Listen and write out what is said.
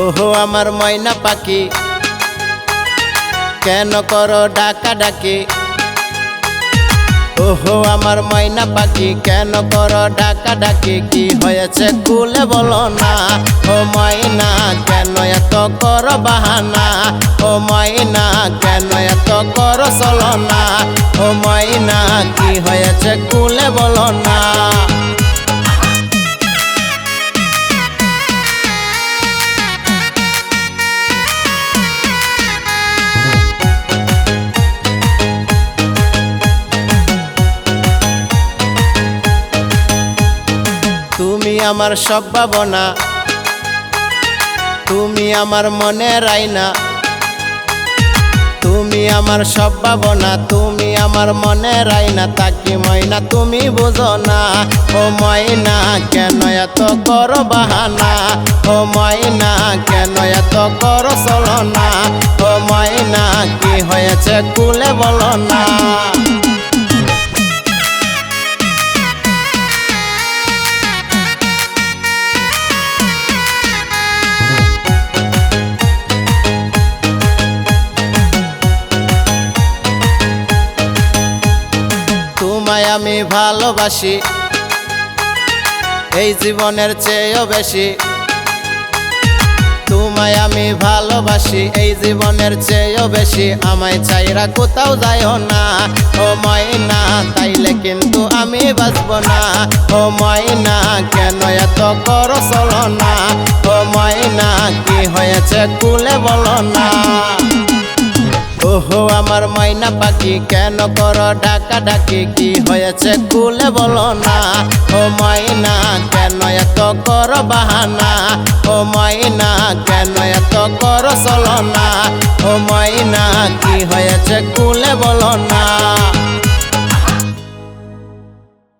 ওহো, আমার ময়না পাখি। কেন করো ডাকা ডাকি ওহো, আমার ময়না পাখি, কেন করো ডাকা ডাকি কি হয়েছে খুলে বলো না। ও ময়না, কেন এত করো বাহানা? ও ময়না, কেন এত করো চলো না ও ময়না, কি হয়েছে খুলে বলো না। আমার সব ভাবনা। তুমি আমার মনের আইনা তুমি আমার সব ভাবনা, তুমি আমার মনের আইনা তাকি ময়না, তুমি বুঝো না। ও ময়না, কেন এত করো বাহানা? ও ময়না, কেন এত করো চলো না ও ময়না, কি হয়েছে কুলে বলো না। আমি ভালোবাসি, এই জীবনের চেয়েও বেশি। তোমায় আমি ভালোবাসি, এই জীবনের চেয়েও বেশি। আমায় চাইরা কোথাও যাইও না, ও ময়না, তাইলে কিন্তু আমি বাঁচব না। ও ময়না, কেন এত করো চলো না? ও ময়না, কি হয়েছে কুলে বলো না। ওহো, আমার মাইনা পাখি, কেন কর ডাকা ডাকি কি হয়েছে খুলে বলো না। ও মাইনা, কেন এত কর বাহানা? ও মাইনা, কেন এত কর চলো ও মাইনা, কি হয়েছে খুলে বলো না।